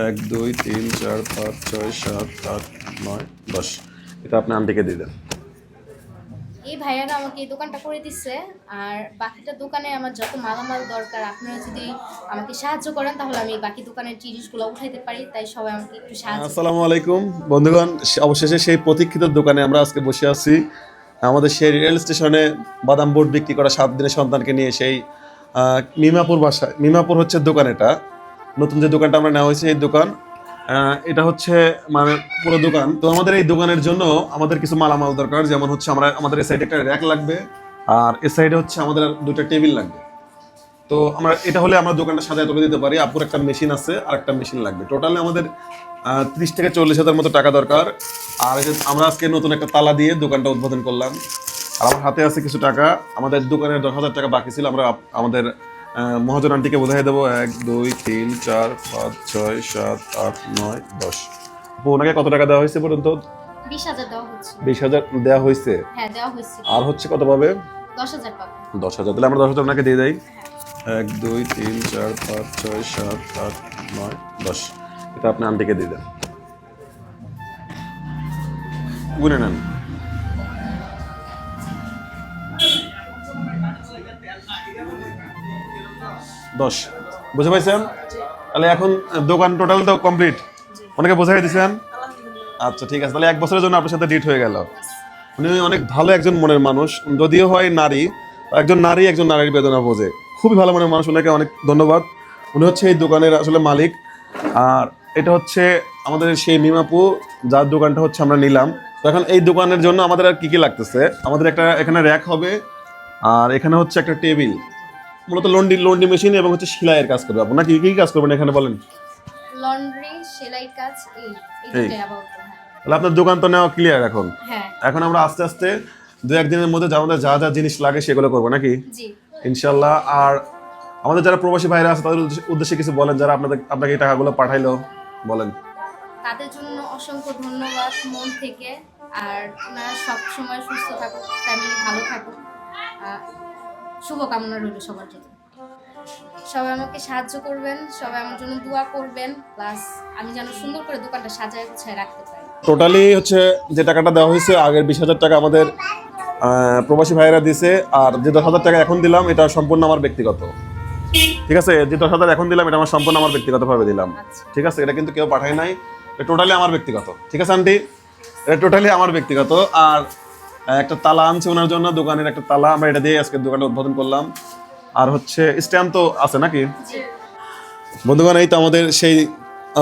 এক দুই তিন চার পাঁচ ছয় সাত আট নয় দশ। এটা আপনি আন্টিকে দিয়ে দেন। এই ভাইয়ারা আমাকে এই দোকানটা করে দিচ্ছে আর বাকিটা দোকানে আমার যত মালামাল দরকার আপনারা যদি আমাকে সাহায্য করেন তাহলে আমি বাকি দোকানের জিনিসগুলো উঠাইতে পারি। তাই সবাই আমাকে একটু সাহায্য আসসালামু আলাইকুম। বন্ধুগণ অবশেষে সেই প্রতীক্ষিত দোকানে আমরা আজকে বসে আছি। আমাদের সেই রেল স্টেশনে বাদাম বোর্ড বিক্রি করা সাত দিনের সন্তানকে নিয়ে সেই মিমাপুর বাসায় মিমাপুর হচ্ছে দোকান এটা। নতুন যে দোকানটা আমরা নেওয়া হয়েছে, এই দোকান এটা হচ্ছে মানে পুরো দোকান। তো আমাদের এই দোকানের জন্য আমাদের কিছু মালামাল দরকার, যেমন হচ্ছে আমরা, আমাদের এই সাইডে একটা র্যাক লাগবে, আর এ সাইডে হচ্ছে আমাদের দুটো টেবিল লাগবে। তো আমরা, এটা হলে আমরা দোকানটা সাজায় তুলে দিতে পারি। আপুর একটা মেশিন আছে, আর একটা মেশিন লাগবে। টোটালি আমাদের ত্রিশ থেকে চল্লিশ হাজার মতো টাকা দরকার। আর আমরা আজকে নতুন একটা তালা দিয়ে দোকানটা উদ্বোধন করলাম। আর আমার হাতে আছে কিছু টাকা। আমাদের দোকানের দশ হাজার টাকা বাকি ছিল। আমরা আমাদের মহাজন আন্টিকে বোঝাই দেবো। এক দুই তিন চার পাঁচ ছয় সাত আট নয় দশ। আপু ওনাকে কত টাকা দেওয়া হয়েছে পর্যন্ত? বিশ হাজার দেওয়া হয়েছে? হ্যাঁ হয়েছে। আর হচ্ছে কত পাবে? দশ হাজার তাহলে আমরা দশ হাজার ওনাকে দিয়ে দেই। এক দুই তিন চার পাঁচ ছয় সাত আট নয় দশ। এটা আপনি আন্টিকে দিয়ে দেন। গুনে নেন। দশ। বুঝতে পারছেন? তাহলে এখন দোকান টোটাল তো কমপ্লিট অনেকে বোঝাই দিয়েছেন আচ্ছা ঠিক আছে। তাহলে এক বছরের জন্য আপনার সাথে ডিট হয়ে গেল। উনি অনেক ভালো একজন মনের মানুষ। যদিও হয় নারী একজন নারী, একজন নারীর বেদনা বোঝে। খুবই ভালো মনের মানুষ, ওনাকে অনেক ধন্যবাদ। উনি হচ্ছে এই দোকানের আসলে মালিক। আর এটা হচ্ছে আমাদের সেই মিমাপু, যার দোকানটা হচ্ছে আমরা নিলাম। তো এখন এই দোকানের জন্য আমাদের আর কি কি লাগতেছে? আমাদের একটা এখানে র্যাক হবে, আর এখানে হচ্ছে একটা টেবিল মূলত লন্ডি লন্ডি মেশিন এবং হচ্ছে সেলাইয়ের কাজ করবে। আপনার কি কি কাজ করবেন এখানে বলেন? লন্ড্রি সেলাই কাজ এই আপাতত হ্যাঁ। তাহলে আপনার দোকান তো নেওয়া ক্লিয়ার এখন? হ্যাঁ। এখন আমরা আস্তে আস্তে দু একদিনের মধ্যে যা আমাদের যা যা জিনিস লাগে সেগুলো করব নাকি? জি। ইনশাল্লাহ আর আমাদের যারা প্রবাসী ভাইরা আছে তাদের উদ্দেশ্যে- কিছু বলেন যারা আপনাদের আপনাকে এই টাকাগুলো পাঠাইলো বলেন। তাদের জন্য অসংখ্য ধন্যবাদ মন থেকে আর ওনারা সব সময় সুস্থ থাকুক ফ্যামিলি ভালো থাকুক। শুভকামনা রইল সবার জন্য। সবাই আমাকে সাহায্য করবেন, সবাই আমার জন্য দোয়া করবেন, প্লাস আমি যেন সুন্দর করে দোকানটা সাজায় গুছায় রাখতে পারি। টোটালি হচ্ছে যে টাকাটা দেওয়া হয়েছে, আগের বিশ হাজার টাকা আমাদের প্রবাসী ভাইয়েরা দিছে, আর যে দশ হাজার টাকা এখন দিলাম, এটা সম্পূর্ণ আমার ব্যক্তিগত। ঠিক আছে? যে দশ হাজার এখন দিলাম, এটা আমার সম্পূর্ণ আমার ব্যক্তিগতভাবে দিলাম। ঠিক আছে? এটা কিন্তু কেউ পাঠায় নাই, এটা টোটালি আমার ব্যক্তিগত। ঠিক আছে, আন্টি? এটা টোটালি আমার ব্যক্তিগত, আর একটা তালা আনছে ওনার জন্য দোকানের একটা তালা। আমরা এটা দিয়ে আজকে দোকানটা উদ্বোধন করলাম। আর হচ্ছে স্ট্যাম্প তো আছে নাকি? বন্ধুগণ এই তো আমাদের সেই